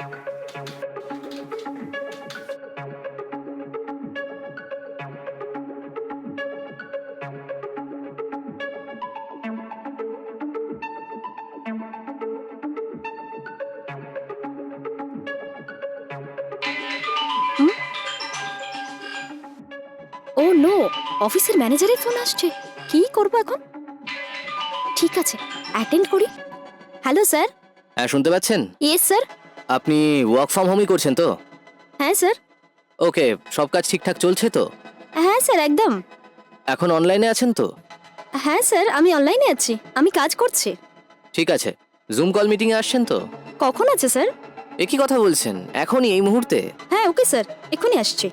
ও no অফিসের ম্যানেজারের phone আসছে। কি করব এখন? ঠিক আছে অ্যাটেন্ড করি। Hello sir. হ্যাঁ শুনতে পাচ্ছেন? Yes sir. আপনি ওয়ার্ক ফ্রম হোমই করছেন তো? হ্যাঁ স্যার। ওকে সব কাজ ঠিকঠাক চলছে তো? হ্যাঁ স্যার একদম। এখন অনলাইনে আছেন তো? হ্যাঁ স্যার আমি অনলাইনে আছি। আমি কাজ করছি। ঠিক আছে। জুম কল মিটিংয়ে আসছেন তো? কখন আছে স্যার? একই কথা বলছেন? এখনই এই মুহূর্তে? হ্যাঁ ওকে স্যার। এক্ষুনি আসছি।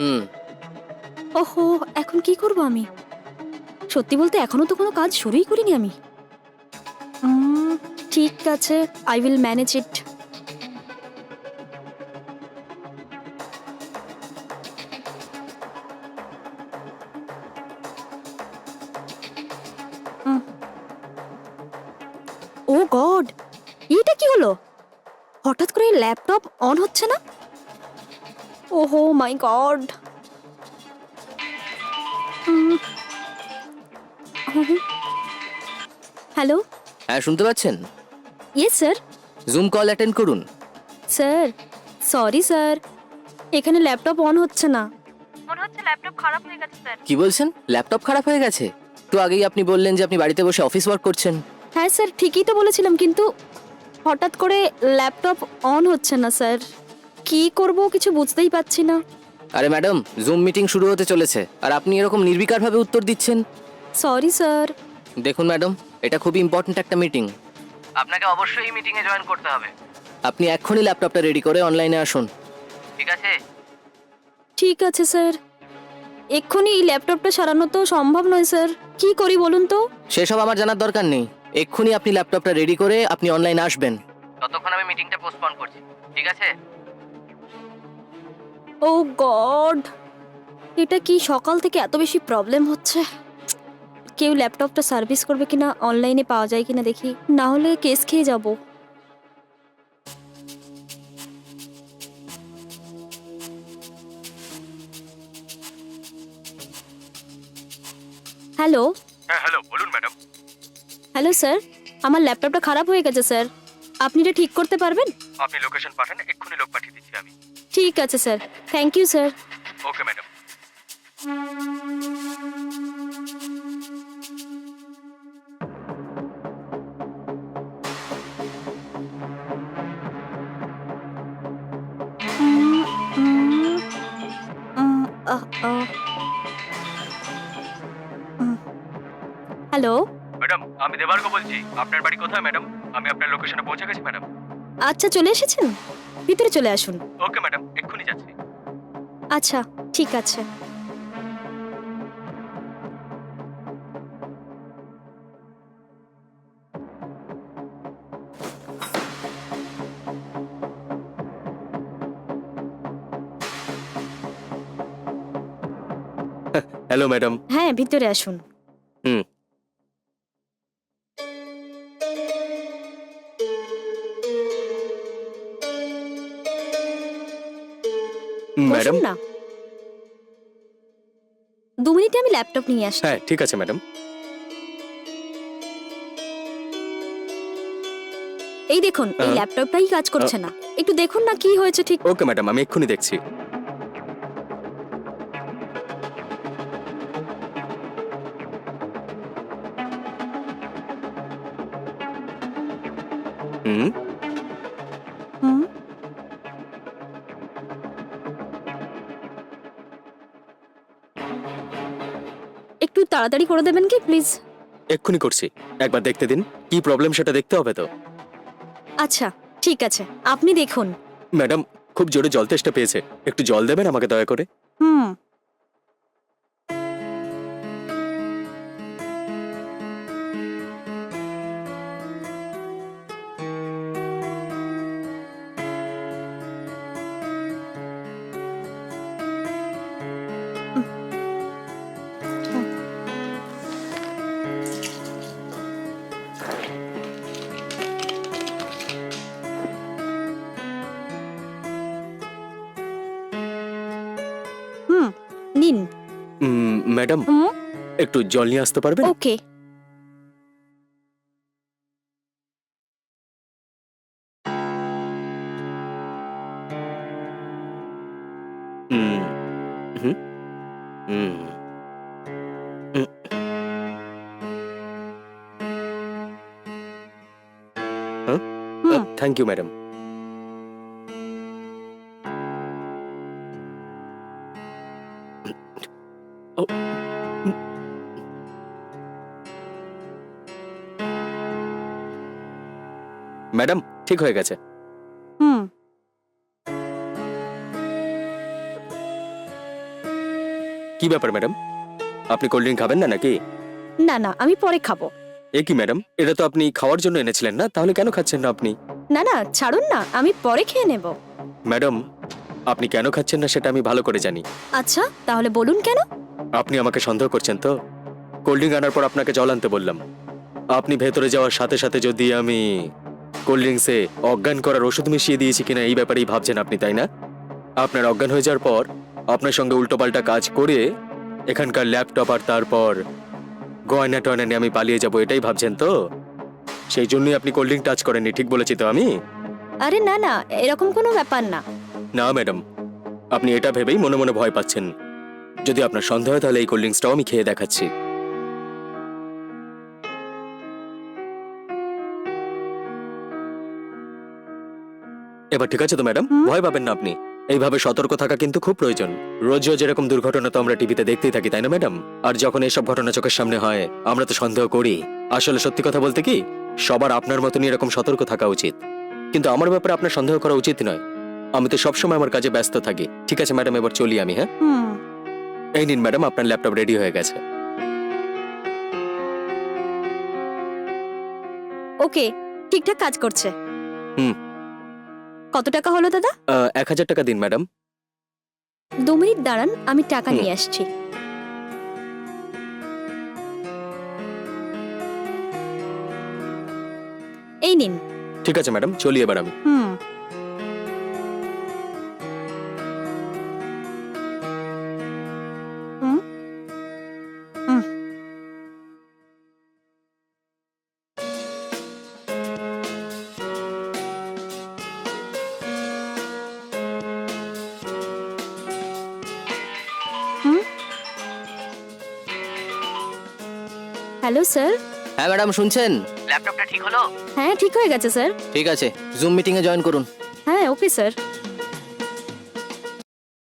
হুম। ওহো এখন কি করব আমি? সত্যি বলতে এখনও তো কোনো কাজ শুরুই করিনি আমি। ঠিক আছে I will manage it oh God এটা কি হলো? হঠাৎ করে ল্যাপটপ অন হচ্ছে না? ওহো মাই গড। হ্যালো? হ্যাঁ শুনতে পাচ্ছেন? Yes sir zoom call attend করুন। স্যার সরি স্যার এখানে ল্যাপটপ অন হচ্ছে না। মনে হচ্ছে ল্যাপটপ খারাপ হয়ে গেছে স্যার কি বলছেন? ল্যাপটপ খারাপ হয়ে গেছে? তো আগেই আপনি বললেন যে আপনি বাড়িতে বসে অফিস ওয়ার্ক করছেন। হ্যাঁ স্যার ঠিকই তো বলেছিলাম কিন্তু হঠাৎ করে ল্যাপটপ অন হচ্ছে না স্যার। কি করব কিছু বুঝতেই পারছি না। আরে ম্যাডাম জুম মিটিং শুরু হতে চলেছে আর আপনি এরকম নির্বিকারভাবে উত্তর দিচ্ছেন? Sorry sir. দেখুন ম্যাডাম এটা খুব ইম্পর্ট্যান্ট একটা মিটিং আপনাকে অবশ্যই এই মিটিংয়ে জয়েন করতে হবে। আপনি এক্ষুনি ল্যাপটপটা রেডি করে অনলাইনে আসুন। ঠিক আছে? ঠিক আছে স্যার। এক্ষুনি এই ল্যাপটপটা সারানো তো সম্ভব নয় স্যার। কি করি বলুন তো? সেসব আমার জানার দরকার নেই। এক্ষুনি আপনি ল্যাপটপটা রেডি করে আপনি অনলাইনে আসবেন। ততক্ষণ আমি মিটিংটা পোস্টপন করছি ঠিক আছে? ও গড এটা কি সকাল থেকে এত বেশি প্রবলেম হচ্ছে? কেউ ল্যাপটপটা সার্ভিস করবে কিনা অনলাইনে পাওয়া যায় কিনা দেখি না হলে কেস খেয়ে যাব। হ্যালো হ্যাঁ হ্যালো বলুন ম্যাডাম হ্যালো স্যার আমার ল্যাপটপটা খারাপ হয়ে গেছে স্যার। আপনি এটা ঠিক করতে পারবেন? আপনি লোকেশন পাঠান এক্ষুনি লোক পাঠিয়ে দিচ্ছি আমি। ঠিক আছে sir thank you sir. Okay madam. Hello? Madam আমি দেবার্গ বলছি। আপনার বাড়ি কোথায় ম্যাডাম? আমি আপনার লোকেশনে পৌঁছে গেছি ম্যাডাম। আচ্ছা চলে এসেছেন? ভিতরে চলে আসুন। ওকে ম্যাডাম এক্ষুনি যাচ্ছি। আচ্ছা ঠিক আছে। Hello madam. হ্যাঁ ভিতরে আসুন। হুম। ম্যাডাম বসুন না। দু মিনিটে আমি ল্যাপটপ নিয়ে আসছি। হ্যাঁ ঠিক আছে ম্যাডাম। এই দেখুন এই ল্যাপটপটাই কাজ করছে না। একটু দেখুন না কি হয়েছে ঠিক। ওকে ম্যাডাম আমি এক্ষুনি দেখছি। একটু তাড়াতাড়ি করে দেবেন কি প্লিজ এক্ষুনি করছি। একবার দেখতে দিন কি প্রবলেম সেটা দেখতে হবে তো। আচ্ছা ঠিক আছে আপনি দেখুন। ম্যাডাম খুব জোরে জল তেষ্টা পেয়েছে। একটু জল দেবেন আমাকে দয়া করে? হুম। ম্যাডাম হুম? একটু জল নিয়ে আসতে পারবেন? ওকে। হুম? হুম হুম হুম। হ্যাঁ থ্যাংক ইউ ম্যাডাম। ম্যাডাম ঠিক হয়ে গেছে। হুম। কি ব্যাপার ম্যাডাম? আপনি কোল্ড ড্রিঙ্ক খাবেন না নাকি? না না আমি পরে খাব। এ কি ম্যাডাম? এটা তো আপনি খাওয়ার জন্য এনেছিলেন না? তাহলে কেন খাচ্ছেন না আপনি? না না ছাড়ুন না আমি পরে খেয়ে নেব। ম্যাডাম আপনি কেন খাচ্ছেন না সেটা আমি ভালো করে জানি। আচ্ছা তাহলে বলুন কেন? আপনি আমাকে সন্দেহ করছেন তো? কোল্ড ড্রিঙ্ক আনার পর আপনাকে জল আনতে বললাম। আপনি ভেতরে যাওয়ার সাথে সাথে যদি আমি কোল্ড ড্রিঙ্কসে অজ্ঞান করার ওষুধ মিশিয়ে দিয়েছি কিনা এই ব্যাপারেই ভাবছেন আপনি তাই না? আপনার অজ্ঞান হয়ে যাওয়ার পর আপনার সঙ্গে উল্টোপাল্টা কাজ করে এখানকার ল্যাপটপ আর তারপর গয়না টয়না নিয়ে আমি পালিয়ে যাব এটাই ভাবছেন তো? সেই জন্যই আপনি কোল্ড ড্রিঙ্ক টাচ করেননি ঠিক বলেছি তো আমি? আরে না না এরকম কোনো ব্যাপার না। না ম্যাডাম। আপনি এটা ভেবেই মনে মনে ভয় পাচ্ছেন। যদি আপনার সন্দেহ হয় তাহলে এই কোল্ড ড্রিঙ্কসটাও আমি খেয়ে দেখাচ্ছি। এবার ঠিক আছে তো ম্যাডাম? ভয় পাবেন না আপনি। এইভাবে সতর্ক থাকা কিন্তু খুব প্রয়োজন। রোজ রোজ এরকম দুর্ঘটনা তো আমরা টিভিতে দেখতেই থাকি তাই না ম্যাডাম? আর যখন এইসব ঘটনা চোখের সামনে হয় আমরা তো সন্দেহ করি। আসলে সত্যি কথা বলতে কি সবার আপনার মতনই এরকম সতর্ক থাকা উচিত। কিন্তু আমার ব্যাপারে আপনার সন্দেহ করা উচিত নয়। আমি তো সবসময় আমার কাজে ব্যস্ত থাকি। ঠিক আছে ম্যাডাম এবার চলি আমি হ্যাঁ? এই নিন ম্যাডাম আপনার ল্যাপটপ রেডি হয়ে গেছে। ওকে ঠিকঠাক কাজ করছে। হুম। কত টাকা হলো দাদা? এক হাজার টাকা দিন ম্যাডাম। দু মিনিট দাঁড়ান আমি টাকা নিয়ে আসছি। এই নিন। ঠিক আছে ম্যাডাম চলি এবার আমি। হুম। Hello sir. হ্যাঁ ম্যাডাম শুনছেন? ল্যাপটপটা ঠিক হলো? হ্যাঁ ঠিক হয়ে গেছে স্যার। ঠিক আছে জুম মিটিংয়ে জয়েন করুন। হ্যাঁ ওকে স্যার।